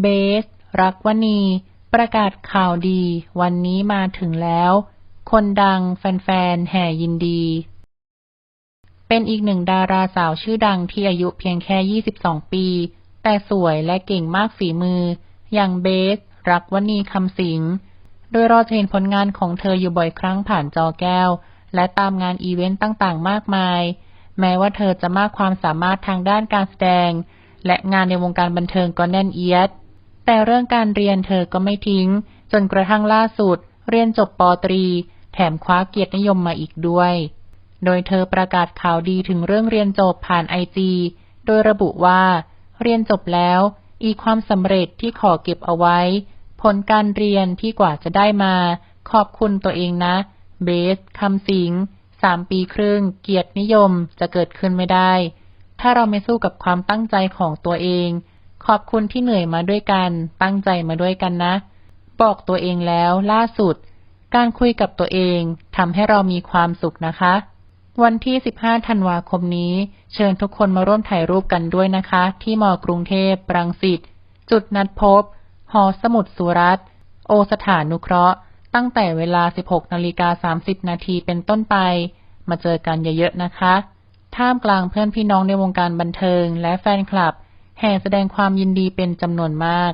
เบส รักวณี ประกาศข่าวดี วันนี้มาถึงแล้ว คนดังแฟนๆ แห่ยินดี เป็นอีกหนึ่งดาราสาวชื่อดังที่อายุเพียงแค่ 22 ปี แต่สวยและเก่งมากฝีมือ อย่างเบส รักวณีคำสิง โดยเราจะเห็นผลงานของเธออยู่บ่อยครั้งผ่านจอแก้ว และตามงานอีเวนต์ต่างๆ มากมาย แม้ว่าเธอจะมากความสามารถทางด้านการแสดง และงานในวงการบันเทิงก็แน่นเอียด แต่เรื่องการเรียนเธอก็ไม่ทิ้ง จนกระทั่งล่าสุด เรียนจบปตรี แถมคว้าเกียรตินิยมมาอีกด้วย โดยเธอประกาศข่าวดีถึงเรื่องเรียนจบผ่านไอจีโดยระบุว่า เรียนจบแล้ว อีความสำเร็จที่ขอเก็บเอาไว้ ผลการเรียนที่กว่าจะได้มา ขอบคุณตัวเองนะ เบสคำสิงสามปีครึ่ง เกียรตินิยมจะเกิดขึ้นไม่ได้ ถ้าเราไม่สู้กับความตั้งใจของตัวเอง ขอบคุณที่เหนื่อยมาด้วยกัน ตั้งใจมาด้วยกันนะ บอกตัวเองแล้วล่าสุด การคุยกับตัวเองทำให้เรามีความสุขนะคะ วันที่ 15 ธันวาคมนี้ เชิญทุกคนมาร่วมถ่ายรูปกันด้วยนะคะ ที่มอกรุงเทพรังสิตจุดนัดพบ หอสมุดสุรัตโอสถานุเคราะห์ตั้งแต่เวลา 16นาฬิกา30 นาทีเป็นต้นไป มาเจอกันเยอะๆนะคะ ท่ามกลางเพื่อนพี่น้องในวงการบันเทิงและแฟนคลับ แห่แสดงความยินดีเป็นจำนวนมาก